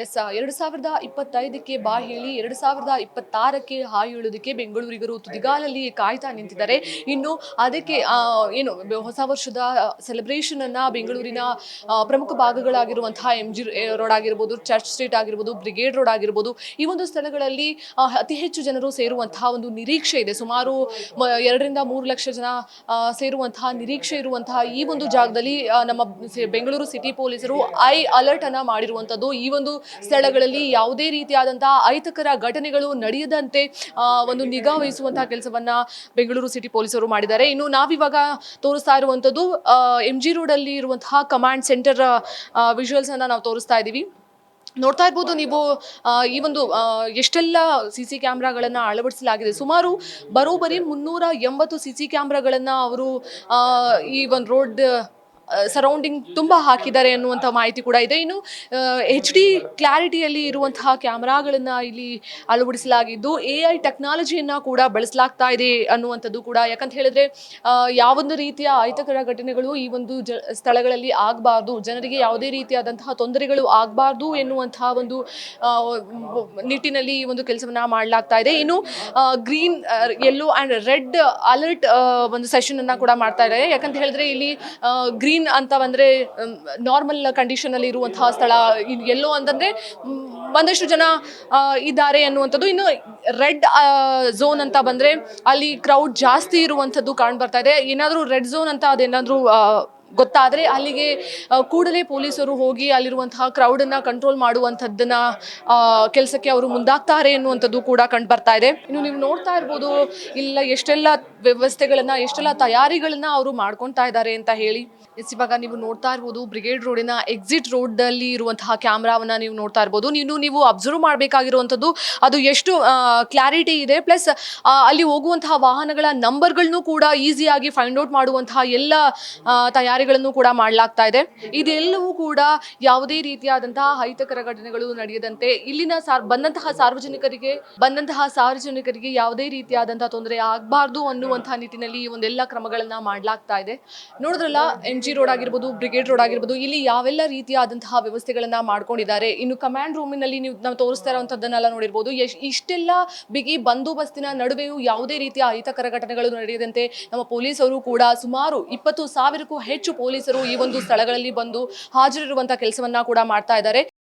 S ಎರಡು ಸಾವಿರದ ಇಪ್ಪತ್ತೈದಕ್ಕೆ ಬಾ ಹೇಳಿ, ಎರಡು ಸಾವಿರದ ಇಪ್ಪತ್ತಾರಕ್ಕೆ ಹಾಯ್ ಹೇಳೋದಕ್ಕೆ ಬೆಂಗಳೂರಿಗರು ತುದಿಗಾಲಲ್ಲಿ ಕಾಯ್ತಾ ನಿಂತಿದ್ದಾರೆ. ಇನ್ನು ಅದಕ್ಕೆ ಏನು ಹೊಸ ವರ್ಷದ ಸೆಲೆಬ್ರೇಷನ್ ಅನ್ನ ಬೆಂಗಳೂರಿನ ಪ್ರಮುಖ ಭಾಗಗಳಾಗಿರುವಂತಹ ಎಂ ಜಿ ರೋಡ್ ಆಗಿರ್ಬೋದು, ಚರ್ಚ್ ಸ್ಟ್ರೀಟ್ ಆಗಿರ್ಬೋದು, ಬ್ರಿಗೇಡ್ ರೋಡ್ ಆಗಿರ್ಬೋದು, ಈ ಒಂದು ಸ್ಥಳಗಳಲ್ಲಿ ಅತಿ ಹೆಚ್ಚು ಜನರು ಸೇರುವಂತಹ ಒಂದು ನಿರೀಕ್ಷೆ ಇದೆ. ಸುಮಾರು ಎರಡರಿಂದ ಮೂರು ಲಕ್ಷ ಜನ ಸೇರುವಂತಹ ನಿರೀಕ್ಷೆ ಇರುವಂತಹ ಈ ಒಂದು ಜಾಗದಲ್ಲಿ ನಮ್ಮ ಬೆಂಗಳೂರು ಸಿಟಿ ಪೊಲೀಸರು ಐ ಅಲರ್ಟ್ ಅನ್ನ ಮಾಡಿರುವಂತದ್ದು ಈ ಒಂದು ಸ್ಥಳಗಳಲ್ಲಿ ಯಾವುದೇ ರೀತಿಯಾದಂತಹ ಅಹಿತಕರ ಘಟನೆಗಳು ನಡೆಯದಂತೆ ಒಂದು ನಿಗಾ ವಹಿಸುವಂತಹ ಕೆಲಸವನ್ನ ಬೆಂಗಳೂರು ಸಿಟಿ ಪೊಲೀಸರು ಮಾಡಿದ್ದಾರೆ. ಇನ್ನು ನಾವಿವಾಗ ತೋರಿಸ್ತಾ ಇರುವಂತದ್ದು ಎಂ ಜಿ ರೋಡ್ ಅಲ್ಲಿ ಇರುವಂತಹ ಕಮಾಂಡ್ ಸೆಂಟರ್ ವಿಜುವಲ್ಸ್ ಅನ್ನ ನಾವು ತೋರಿಸ್ತಾ ಇದ್ದೀವಿ. ನೋಡ್ತಾ ಇರ್ಬೋದು ನೀವು ಈ ಒಂದು ಎಷ್ಟೆಲ್ಲ ಸಿ ಸಿ ಕ್ಯಾಮ್ರಾಗಳನ್ನು ಅಳವಡಿಸಲಾಗಿದೆ. ಸುಮಾರು ಬರೋಬ್ಬರಿ ಮುನ್ನೂರ ಎಂಬತ್ತು ಸಿ ಸಿ ಕ್ಯಾಮ್ರಾಗಳನ್ನು ಅವರು ಈ ಒಂದು ರೋಡ್ ಸರೌಂಡಿಂಗ್ ತುಂಬ ಹಾಕಿದ್ದಾರೆ ಅನ್ನುವಂಥ ಮಾಹಿತಿ ಕೂಡ ಇದೆ. ಇನ್ನು ಎಚ್ ಡಿ ಕ್ಲಾರಿಟಿಯಲ್ಲಿ ಇರುವಂತಹ ಕ್ಯಾಮ್ರಾಗಳನ್ನು ಇಲ್ಲಿ ಅಳವಡಿಸಲಾಗಿದ್ದು ಎ ಐ ಟೆಕ್ನಾಲಜಿಯನ್ನು ಕೂಡ ಬಳಸಲಾಗ್ತಾ ಇದೆ ಅನ್ನುವಂಥದ್ದು ಕೂಡ. ಯಾಕಂತ ಹೇಳಿದ್ರೆ ಯಾವೊಂದು ರೀತಿಯ ಅಹಿತಕರ ಘಟನೆಗಳು ಈ ಒಂದು ಜ, ಸ್ಥಳಗಳಲ್ಲಿ ಆಗಬಾರ್ದು, ಜನರಿಗೆ ಯಾವುದೇ ರೀತಿಯಾದಂತಹ ತೊಂದರೆಗಳು ಆಗಬಾರ್ದು ಎನ್ನುವಂತಹ ಒಂದು ನಿಟ್ಟಿನಲ್ಲಿ ಈ ಒಂದು ಕೆಲಸವನ್ನ ಮಾಡಲಾಗ್ತಾ ಇದೆ. ಇನ್ನು green yellow and red alert ಒಂದು ಸೆಷನ್ ಅನ್ನ ಕೂಡ ಮಾಡ್ತಾ ಇದ್ದಾರೆ. ಯಾಕಂತ ಹೇಳಿದ್ರೆ, ಇಲ್ಲಿ ಗ್ರೀನ್ ಅಂತ ಬಂದ್ರೆ ನಾರ್ಮಲ್ ಕಂಡೀಷನ್ ಅಲ್ಲಿ ಇರುವಂತಹ ಸ್ಥಳ ಎಲ್ಲೋ ಅಂತಂದ್ರೆ ಒಂದಷ್ಟು ಜನ ಇದ್ದಾರೆ ಅನ್ನುವಂಥದ್ದು. ಇನ್ನು ರೆಡ್ ಝೋನ್ ಅಂತ ಬಂದ್ರೆ, ಅಲ್ಲಿ ಕ್ರೌಡ್ ಜಾಸ್ತಿ ಇರುವಂಥದ್ದು ಕಾಣ್ಬರ್ತಾ ಇದೆ. ಏನಾದರೂ ರೆಡ್ ಝೋನ್ ಅಂತ ಅದೇನಾದರೂ ಗೊತ್ತಾದರೆ ಅಲ್ಲಿಗೆ ಕೂಡಲೇ ಪೊಲೀಸರು ಹೋಗಿ ಅಲ್ಲಿರುವಂತಹ ಕ್ರೌಡನ್ನು ಕಂಟ್ರೋಲ್ ಮಾಡುವಂಥದ್ದನ್ನು ಕೆಲಸಕ್ಕೆ ಅವರು ಮುಂದಾಗ್ತಾರೆ ಎನ್ನುವಂಥದ್ದು ಕೂಡ ಕಂಡು ಬರ್ತಾ ಇದೆ. ಇನ್ನು ನೀವು ನೋಡ್ತಾ ಇರ್ಬೋದು ಇಲ್ಲ ಎಷ್ಟೆಲ್ಲ ವ್ಯವಸ್ಥೆಗಳನ್ನು ಎಷ್ಟೆಲ್ಲ ತಯಾರಿಗಳನ್ನ ಅವರು ಮಾಡ್ಕೊತಾ ಇದ್ದಾರೆ ಅಂತ ಹೇಳಿ. ಇವಾಗ ನೀವು ನೋಡ್ತಾ ಇರ್ಬೋದು ಬ್ರಿಗೇಡ್ ರೋಡಿನ ಎಕ್ಸಿಟ್ ರೋಡಲ್ಲಿ ಇರುವಂತಹ ಕ್ಯಾಮ್ರಾವನ್ನು ನೀವು ನೋಡ್ತಾ ಇರ್ಬೋದು. ನೀನು ನೀವು ಅಬ್ಸರ್ವ್ ಮಾಡಬೇಕಾಗಿರುವಂಥದ್ದು ಅದು ಎಷ್ಟು ಕ್ಲಾರಿಟಿ ಇದೆ ಪ್ಲಸ್ ಅಲ್ಲಿ ಹೋಗುವಂತಹ ವಾಹನಗಳ ನಂಬರ್ಗಳನ್ನು ಕೂಡ ಈಸಿಯಾಗಿ ಫೈಂಡ್ ಔಟ್ ಮಾಡುವಂತಹ ಎಲ್ಲ ಆ, ತಯಾರಿಗಳನ್ನು ಕೂಡ ಮಾಡಲಾಗ್ತಾ ಇದೆ. ಇದೆಲ್ಲವೂ ಕೂಡ ಯಾವುದೇ ರೀತಿಯಾದಂತಹ ಅಹಿತಕರ ಘಟನೆಗಳು ನಡೆಯದಂತೆ ಇಲ್ಲಿನ ಬಂದಂತಹ ಸಾರ್ವಜನಿಕರಿಗೆ ಬಂದಂತಹ ಸಾರ್ವಜನಿಕರಿಗೆ ಯಾವುದೇ ರೀತಿಯಾದಂತಹ ತೊಂದರೆ ಆಗಬಾರ್ದು ಅನ್ನುವಂತಹ ನಿಟ್ಟಿನಲ್ಲಿ ಈ ಒಂದೆಲ್ಲ ಕ್ರಮಗಳನ್ನ ಮಾಡಲಾಗ್ತಾ ಇದೆ. ನೋಡಿದ್ರಲ್ಲ, ಎನ್ ಜಿ ರೋಡ್ ಆಗಿರ್ಬೋದು, ಬ್ರಿಗೇಡ್ ರೋಡ್ ಆಗಿರ್ಬೋದು, ಇಲ್ಲಿ ಯಾವೆಲ್ಲ ರೀತಿಯಾದಂತಹ ವ್ಯವಸ್ಥೆಗಳನ್ನ ಮಾಡ್ಕೊಂಡಿದ್ದಾರೆ. ಇನ್ನು ಕಮಾಂಡ್ ರೂಮಿನಲ್ಲಿ ನೀವು ನಾವು ತೋರಿಸ್ತಾ ಇರುವಂತದ್ದನ್ನೆಲ್ಲ ನೋಡಿರ್ಬೋದು. ಇಷ್ಟೆಲ್ಲ ಬಿಗಿ ಬಂದೋಬಸ್ತಿನ ನಡುವೆಯೂ ಯಾವುದೇ ರೀತಿಯ ಅಹಿತಕರ ಘಟನೆಗಳು ನಡೆಯದಂತೆ ನಮ್ಮ ಪೊಲೀಸರು ಕೂಡ ಸುಮಾರು ಇಪ್ಪತ್ತು ಸಾವಿರಕ್ಕೂ ಹೆಚ್ಚು ಪೊಲೀಸರು ಈ ಒಂದು ಸ್ಥಳಗಳಲ್ಲಿ ಬಂದು ಹಾಜರಿರುವಂತಹ ಕೆಲಸವನ್ನ ಕೂಡ ಮಾಡ್ತಾ ಇದ್ದಾರೆ.